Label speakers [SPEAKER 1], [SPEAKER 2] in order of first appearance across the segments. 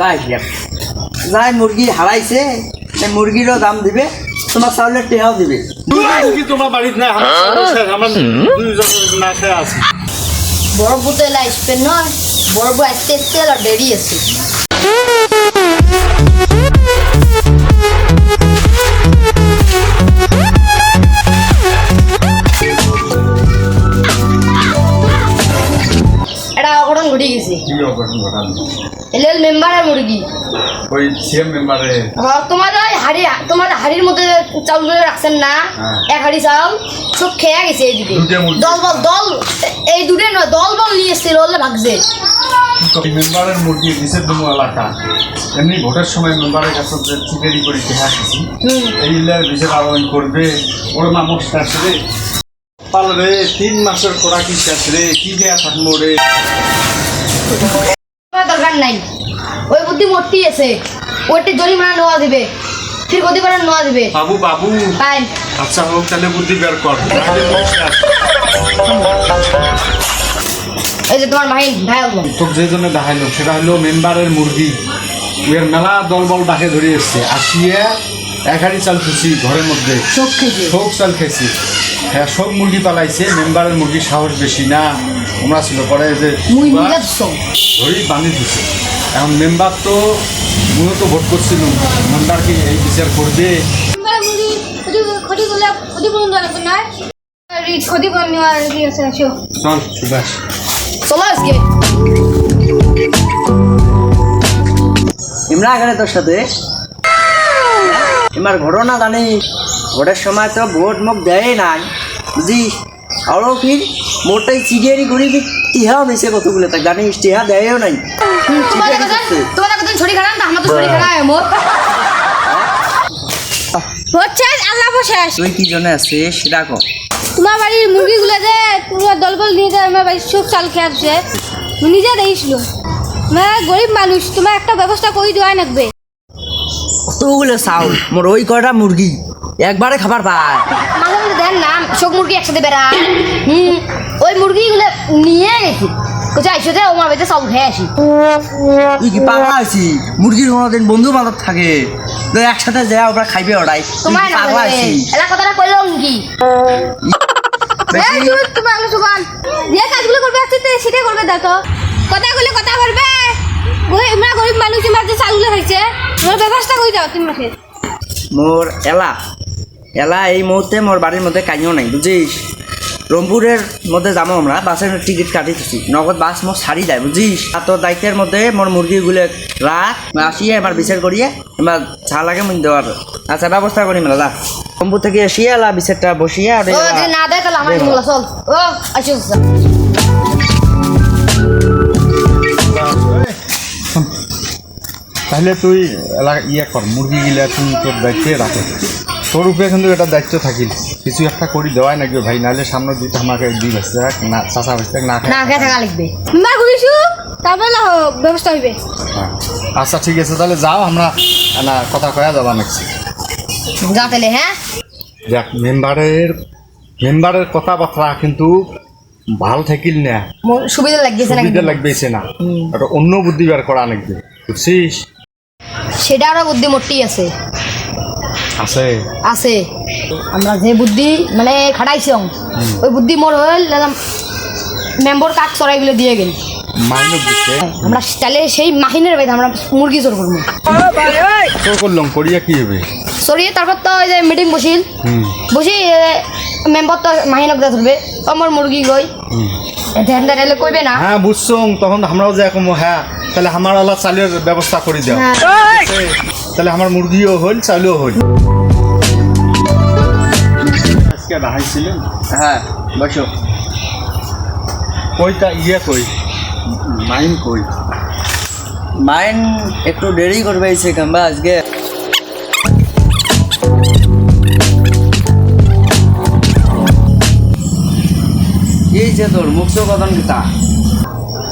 [SPEAKER 1] যাই। যাই মুরগি হারাইছে মুরগিরও দাম দিবে তোমার চাউলের টেহাও দিবে।
[SPEAKER 2] কি তোমার বাড়িতে নাই আমার দুইজনের না খেয়ে আছে।
[SPEAKER 3] বড় আসবে নয় বড় বউ আসতে আসতে এলা দেরি আছে। এটা অঘটন ঘটে গেছে।
[SPEAKER 2] কি অঘটন ঘটান
[SPEAKER 3] মেম্বারের মুরগি।
[SPEAKER 2] ওই সিএম মেম্বারে
[SPEAKER 3] আর তোমার ওই হাড়ি তোমার হাড়ির মধ্যে চাউলগুলো রাখছেন না?
[SPEAKER 2] হ্যাঁ।
[SPEAKER 3] এক হাড়ি চাউল সব খেয়ে গেছে এইদিকে। দল বল দল এই নয় দল বল নিয়ে এসছে রোলে ভাগছে।
[SPEAKER 2] মেম্বারের মুরগি নিচের দুমু এলাকা। এমনি ভোটের সময় মেম্বারের কাছে যে চিকেরি করে দেখা আসছি। এই বিচার আবেদন করবে। ওর শেষ রে। পাল রে তিন মাসের করা কি শেষ রে? কি দেয়া থাকব রে?
[SPEAKER 3] দরকার নাই। ওই বুদ্ধি মোটি আছে। ওইটা জরিমানা নেওয়া দিবে। ঠিক অধিকার নেওয়া দিবে।
[SPEAKER 2] বাবু বাবু।
[SPEAKER 3] ফাইন
[SPEAKER 2] আচ্ছা হোক তাহলে বুদ্ধি বের কর।
[SPEAKER 3] এই যে তোমার মাহিন ভাই
[SPEAKER 2] তোকে যে জন্য দেখাইলো সেটা হলো মেম্বারের মুরগি। উয়ের মেলা দলবল ডাকে ধরে এসছে। আসিয়ে এক হাড়ি চাল খুশি ঘরের মধ্যে।
[SPEAKER 3] চোখ খেয়েছে।
[SPEAKER 2] সব চাল খেয়েছি। হ্যাঁ সব মুরগি পালাইছে মেম্বারের মুরগি সাহস বেশি না। তোমরা ছিল পরে যে ধরি বান্ধি দিছে। এখন মেম্বার তো মূলত ভোট করছিল মেম্বার কি এই বিচার করবে।
[SPEAKER 4] মুড়ি ক্ষতি ক্ষতি করলে ক্ষতিপূরণ দেওয়া লাগবে না ক্ষতিপূরণ কি আছে আসো
[SPEAKER 2] চল সুভাষ
[SPEAKER 3] চলো আজকে।
[SPEAKER 1] ইমরা এখানে তোর সাথে? এবার ঘটনা জানি ভোটের সময় তো ভোট মুখ দেয় নাই। বুঝিস? আরও ফির মোটাই চিড়িয়ারি করিবি টিহাও নিছে কতগুলো তা জানিস টিহা দেয়ও নাই।
[SPEAKER 3] ছড়ি খারাপ আমার তো ছড়ি খারাপ মোর।
[SPEAKER 4] হচ্ছে আল্লাহ
[SPEAKER 1] তুই কি জন্য
[SPEAKER 4] তোমার বাড়ির মুরগিগুলো যে পুরো দলবল নিয়ে যায় আমার বাড়ির সব চাল খেয়ে আসছে নিজে দেখেছিল তোমার গরিব মানুষ তোমার একটা ব্যবস্থা করে দেওয়া লাগবে।
[SPEAKER 1] কতগুলো চাউল? মোর ওই কয়টা মুরগি একবারে খাবার পায়।
[SPEAKER 3] মাঝে দেন না সব মুরগি একসাথে বেড়ায় হুম ওই মুরগিগুলো নিয়ে গেছি কোথায় যে আমার বাড়িতে সব খেয়ে আসি।
[SPEAKER 1] তুই কি পাগলা আছি মুরগির কোনোদিন বন্ধু বান্ধব থাকে? তো একসাথে যায় ওরা খাইবে ওরাই।
[SPEAKER 3] তোমার
[SPEAKER 1] পাগলা আছি
[SPEAKER 3] এলা কথাটা কইলাম কি?
[SPEAKER 1] বেশি
[SPEAKER 4] এই তুমি তোমার সুবান যে কাজগুলো করবে আসছে সেটাই করবে দেখো। কথা বলে কথা বলবে। আমরা গরিব মানুষ তোমার যে চালগুলো হয়েছে। ব্যবস্থা করে দাও তুমি
[SPEAKER 1] মোর এলা এলা এই মুহূর্তে মোর বাড়ির মধ্যে কাইও নাই বুঝিস? রংপুরের মধ্যে যাব আমরা বাসের টিকিট কাটি দিচ্ছি নগদ বাস মোর ছাড়ি যায় বুঝিস? আর তোর দায়িত্বের মধ্যে মোর মুরগিগুলো রাখ আসিয়ে এবার বিচার করিয়ে এবার ছা লাগে মুখ দেওয়ার। আচ্ছা ব্যবস্থা করি মেলা যা। রংপুর থেকে এসিয়ে এলা বিচারটা বসিয়ে আর
[SPEAKER 3] না তাহলে আমার চল। ও আইসো
[SPEAKER 2] তাহলে তুই এলা- ইয়ে কর মুরগি গিলা তুই তোর দায়িত্বে রাখে। তোর উপরে কিন্তু এটা দায়িত্ব থাকিল। কিছু একটা করি দেওয়াই নাকি ভাই নাহলে সামনে দিতে আমাকে দুই বেসতে না চাষা বেসতে না
[SPEAKER 3] না
[SPEAKER 2] খায়
[SPEAKER 3] থাকা লিখবে
[SPEAKER 4] আমরা ঘুরিছু তারপরে না হোক, ব্যবস্থা হইবে।
[SPEAKER 2] হ্যাঁ। আচ্ছা ঠিক আছে তাহলে যাও আমরা না কথা কয়া যাবা নাকি
[SPEAKER 3] যা তাহলে হ্যাঁ?
[SPEAKER 2] দেখ মেম্বারের মেম্বারের কথাবার্তা কিন্তু ভালো থাকিল না।
[SPEAKER 3] সুবিধা লাগতেছে নাকি
[SPEAKER 2] সুবিধা লাগবেছে না। একটা অন্য বুদ্ধি বের করা নাকি বুঝছিস?
[SPEAKER 3] সেটা আরও বুদ্ধি মোটি আছে।
[SPEAKER 2] আছে।
[SPEAKER 3] আছে। আমরা যে বুদ্ধি মানে খাটাইছি ওই বুদ্ধি মোর হল মেম্বর কাক চড়াইগুলো দিয়ে গেল। আমরা তাহলে সেই মাহিনের বাইতে আমরা মুরগি চোর করব
[SPEAKER 2] তোর করলাম করিয়া কি হবে?
[SPEAKER 3] চড়িয়ে তারপর তো ওই যে মিটিং বসিল বসি মেম্বার তো মাহিনক দা ধরবে আমার মুরগি গই
[SPEAKER 2] হুম।
[SPEAKER 3] ধ্যান এলে কইবে না।
[SPEAKER 2] হ্যাঁ বুঝছ তখন আমরাও যে এখন হ্যাঁ তাহলে আমার আল্লাহ চালের ব্যবস্থা করে দাও। তাহলে আমার মুরগিও হইল চালও হইল। আজকে দেখাইছিলেন
[SPEAKER 1] হ্যাঁ বসো।
[SPEAKER 2] কইটা ইয়ে কই? মাইন কই?
[SPEAKER 1] মাইন একটু দেরি করবে এসে কাম্বা আজকে। এই যে তোর মুখ কদম কিতা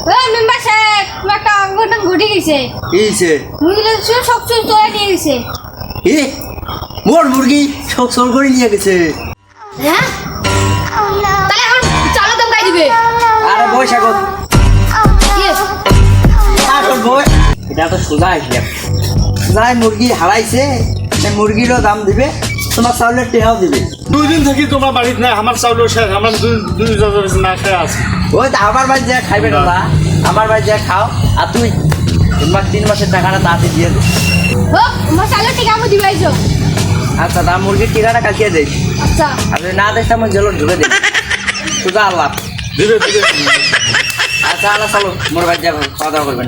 [SPEAKER 4] ওই মেম্বার সাহেব তোমার একটা অঘটন ঘটে গেছে।
[SPEAKER 1] এই যে
[SPEAKER 4] সব সব চুর চলে নিয়ে গেছে।
[SPEAKER 1] এ মোর মুরগি সব করে নিয়ে গেছে।
[SPEAKER 3] হ্যাঁ? তাহলে এখন চালো দমকাই দিবে।
[SPEAKER 1] আরে বৈশাখ
[SPEAKER 3] কি?
[SPEAKER 1] বই এটা তো সোজা যাই মুরগি হারাইছে মুরগিরও দাম দিবে। তোমার চাউলের টেহাও দিবে।
[SPEAKER 2] দুই দিন থাকি তোমার বাড়িতে নাই আমার চাউল শেষ আমার দুই দুই না খেয়ে আছে।
[SPEAKER 1] ওই তো আমার বাড়ি যা খাইবে না। আমার বাড়ি যা খাও আর তুই তোমার তিন মাসের টাকাটা তাড়াতাড়ি দিয়ে দে
[SPEAKER 4] হোক চালের টিকা আমি দিবাইছো
[SPEAKER 1] আচ্ছা তা মুরগির টিকাটা কাটিয়ে দেয়
[SPEAKER 4] আচ্ছা।
[SPEAKER 1] আর যদি না দেখতে আমার জেলো ঢুকে সুদা আল্লাহ
[SPEAKER 2] দিবে দিবে।
[SPEAKER 1] আচ্ছা আল্লাহ চলো মোর বাড়ি যাব খাওয়া দাওয়া করবেন